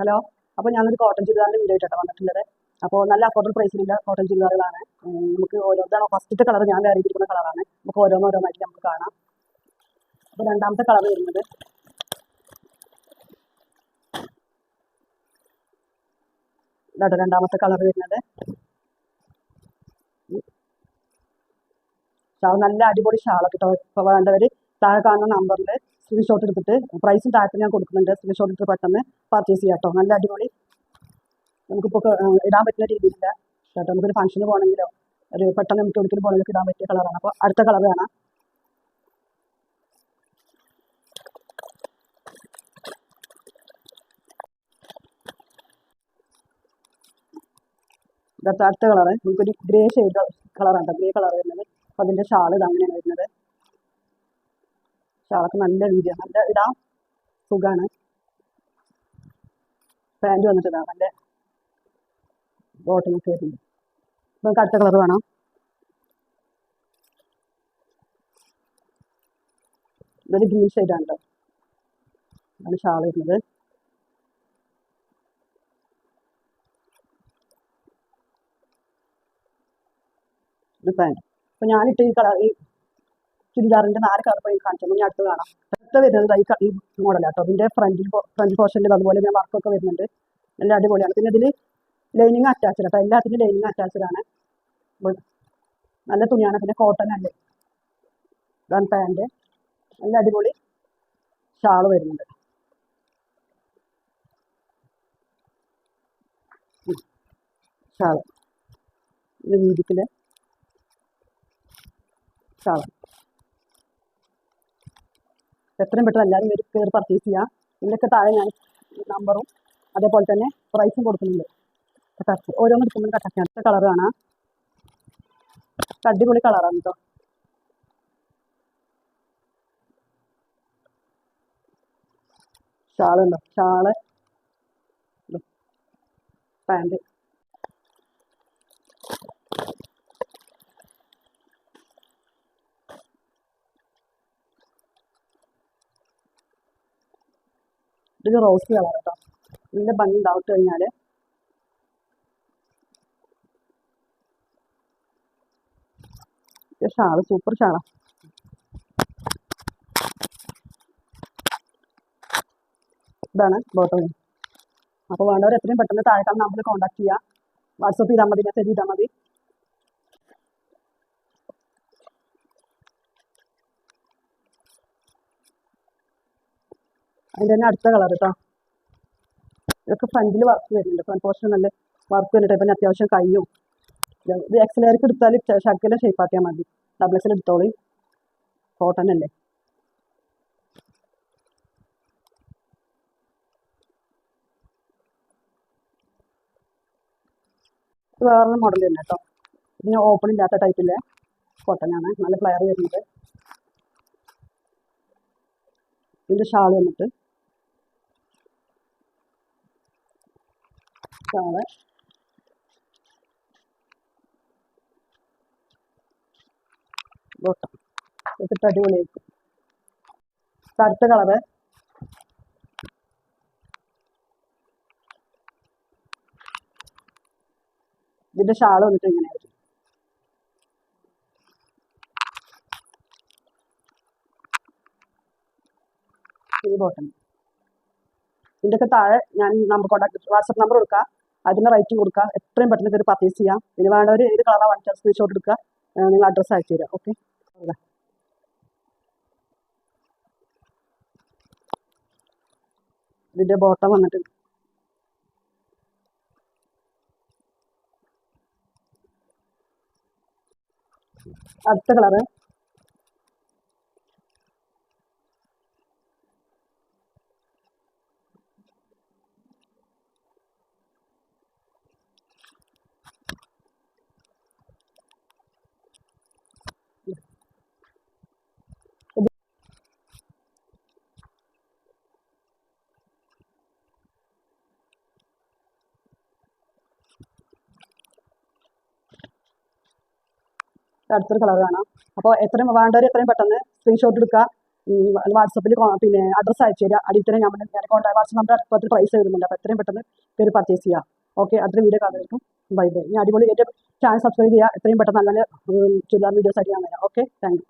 Hello? അപ്പോൾ ഞാനൊരു cotton ചുരിദാറിന്റെ video ആയിട്ടാണ് വന്നിട്ടുള്ളത്. അപ്പോൾ നല്ല അഫോർഡബിൾ പ്രൈസിലുള്ള കോട്ടൺ ചുരിദാറുകളാണ്. നമുക്ക് ഓരോന്നാണ്? ഫസ്റ്റത്തെ കളർ ഞാൻ കയറിയിരിക്കുന്ന കളറാണ് നമുക്ക് ഓരോന്നോരോന്നായിട്ട് നമുക്ക് കാണാം. അപ്പോൾ രണ്ടാമത്തെ കളർ വരുന്നത്. ഇതാട്ടോ രണ്ടാമത്തെ കളർ വരുന്നത്. ഷാൾ നല്ല അടിപൊളി ഷാളൊക്കെ കേട്ടോ ഇപ്പോൾ വേണ്ടവർ താഴെ കാണുന്ന നമ്പറിൽ സ്ക്രീൻഷോട്ട് എടുത്തിട്ട് പ്രൈസും താഴത്ത് ഞാൻ കൊടുക്കുന്നുണ്ട്. സ്ക്രീൻഷോട്ട് എടുത്ത് പെട്ടെന്ന് പർച്ചേസ് ചെയ്യാം കേട്ടോ നല്ല അടിപൊളി. നമുക്കിപ്പോൾ ഇടാൻ പറ്റുന്ന രീതിയില്ല കേട്ടോ നമുക്കൊരു ഫംഗ്ഷന് പോകണമെങ്കിലോ ഒരു പെട്ടെന്ന് നമുക്ക് ഒരിക്കലും പോകണമെങ്കിൽ ഇടാൻ പറ്റിയ കളറാണ് അപ്പോൾ അടുത്ത കളർ കാണാം അടുത്ത കളറ് നമുക്കൊരു ഗ്രേ ഷെയ്ഡ് കളറാണ് ഗ്രേ കളർ വരുന്നത്. അപ്പോൾ അതിന്റെ ഷാൾ ഇത് അങ്ങനെയാണ് വരുന്നത്. ഷാളൊക്കെ നല്ല വീതിയാണ് നല്ല ഇടാം. സുഖമാണ് പാന്റ് വന്നിട്ട് നല്ല ബോട്ടമൊക്കെ വരുന്നത് ഇപ്പം നമുക്ക് അടുത്ത കളർ വേണം. ഇതൊരു ഗ്രീൻ ഷെയ്ഡാണ് കേട്ടോ ആണ് ഷാൾ വരുന്നത്. ഇത് പാന്റ് അപ്പം ഞാനിട്ട് ഈ കളർ ഈ ചുരിദാറിന്റെ നാല് കളർ പോയി കാണിച്ചു. ഞാൻ അടുത്ത് കാണാം. അടുത്ത വരുന്നത് ഈ മോഡലാട്ടോ അതിന്റെ ഫ്രണ്ടിൽ ഫ്രണ്ട് പോർഷനിൽ അതുപോലെ തന്നെ വർക്കൊക്കെ വരുന്നുണ്ട്. നല്ല അടിപൊളിയാണ്. പിന്നെ ഇതിൽ ലൈനിങ് അറ്റാച്ച്ഡ് കേട്ടോ എല്ലാത്തിനും ലൈനിങ് അറ്റാച്ച്ഡ് ആണ്. നല്ല തുണിയാണ്. പിന്നെ കോട്ടൺ അല്ലേ? ഗൺ പാന്റ് നല്ല അടിപൊളി ഷാൾ വരുന്നുണ്ട്. ഷാൾ വീതിക്കിൽ ഷാൾ എത്രയും പെട്ടെന്ന് എല്ലാവരും വരും കയറി പർച്ചേസ് ചെയ്യാം. ഇതിലൊക്കെ താഴെ ഞാൻ നമ്പറും അതേപോലെ തന്നെ പ്രൈസും കൊടുക്കുന്നുണ്ട്. കട്ടാക്കി. ഓരോന്ന് എടുക്കുമ്പോൾ കട്ടാക്കി. അടുത്ത കളർ കാണാം. അടിപൊളി കളറാണ് കേട്ടോ ഷാളുണ്ടോ ഷാൾ പാന്റ്. ഇത് റോസ് കളർ കേട്ടോ. നല്ല ഭംഗി ഉണ്ടാവും കഴിഞ്ഞാൽ. ഷാൾ സൂപ്പർ ഷാളാ. ഇതാണ് ബോട്ടം അപ്പോൾ വേണ്ടവർ എത്രയും പെട്ടെന്ന് താഴെ കാണുന്ന നമ്പറിൽ കോൺടാക്ട് ചെയ്യുക വാട്സപ്പ് ചെയ്താൽ മതി മെസ്സേജ് ചെയ്താൽ മതി. അതിന്റെ തന്നെ അടുത്ത കളർ കേട്ടോ ഇതൊക്കെ ഫ്രണ്ടിൽ വർക്ക് വരുന്നുണ്ട്. ഫ്രണ്ട് പോർഷൻ നല്ല വർക്ക് വരുന്നുണ്ട്. പിന്നെ അത്യാവശ്യം കയ്യും. ഇത് എക്സലേക്ക് എടുത്താൽ ഷക്കിലെ ഷേപ്പ് ആക്കിയാൽ മതി. Double XL എടുത്തോളി. കോട്ടൺ അല്ലേ? വേറൊരു മോഡൽ തന്നെ കേട്ടോ ഇതിന് ഓപ്പൺ ഇല്ലാത്ത ടൈപ്പിലെ കോട്ടൺ ആണ്. നല്ല ഫ്ലയർ വരുന്നത്. ഇതിന്റെ ഷാൾ വന്നിട്ട്. ഷാൾ ബോട്ടം ഇട്ടിട്ട് അടിപൊളിയായിരിക്കും അടുത്ത കളറ്. ഇതിന്റെ ഷാൾ വന്നിട്ട് ഇങ്ങനെയായിരിക്കും ഈ ബോട്ടം താഴെ ഞാൻ നമ്പർ കോൺടാക്ട് വാട്സപ്പ് നമ്പർ കൊടുക്കുക അതിന്റെ റൈറ്റ് കൊടുക്കുക. എത്രയും പെട്ടെന്ന് കയറി പർച്ചേസ് ചെയ്യാം. പിന്നെ വേണ്ടവർ ഏത് കളറാണ് വാങ്ങിച്ചാൽ സ്ക്രീൻഷോട്ട് എടുക്കുക. നിങ്ങൾ അഡ്രസ്സ് അയച്ചു തരാം. ഓക്കെ ഇതിന്റെ ബോട്ടം വന്നിട്ട്. അടുത്ത കളറ് അടുത്തൊരു കളർ കാണാം. അപ്പോൾ എത്രയും വേണ്ടവർ എത്രയും പെട്ടെന്ന് സ്ക്രീൻഷോട്ട് എടുക്കുക. വാട്സപ്പിൽ പിന്നെ അഡ്രസ്സ് അയച്ചു തരിക. അടിയിൽ തന്നെ ഞാൻ ഞാൻ കോൺടാക്ട് വാട്സപ്പ് നമ്പർ അടുപ്പത്തിൽ പ്രൈസ് എഴുതുന്നുണ്ട് അപ്പോൾ എത്രയും പെട്ടെന്ന് പേര് പർച്ചേസ് ചെയ്യുക. ഓക്കെ അടുത്ത വീഡിയോ കാണുമായിരിക്കും ബൈ ബൈ ഞാൻ അടിപൊളി എന്റെ ചാനൽ സബ്സ്ക്രൈബ് ചെയ്യുക. എത്രയും പെട്ടെന്ന് നല്ല ചുരിദാർ വീഡിയോസ് ആയിട്ട് ഞാൻ വരാം. Okay thank you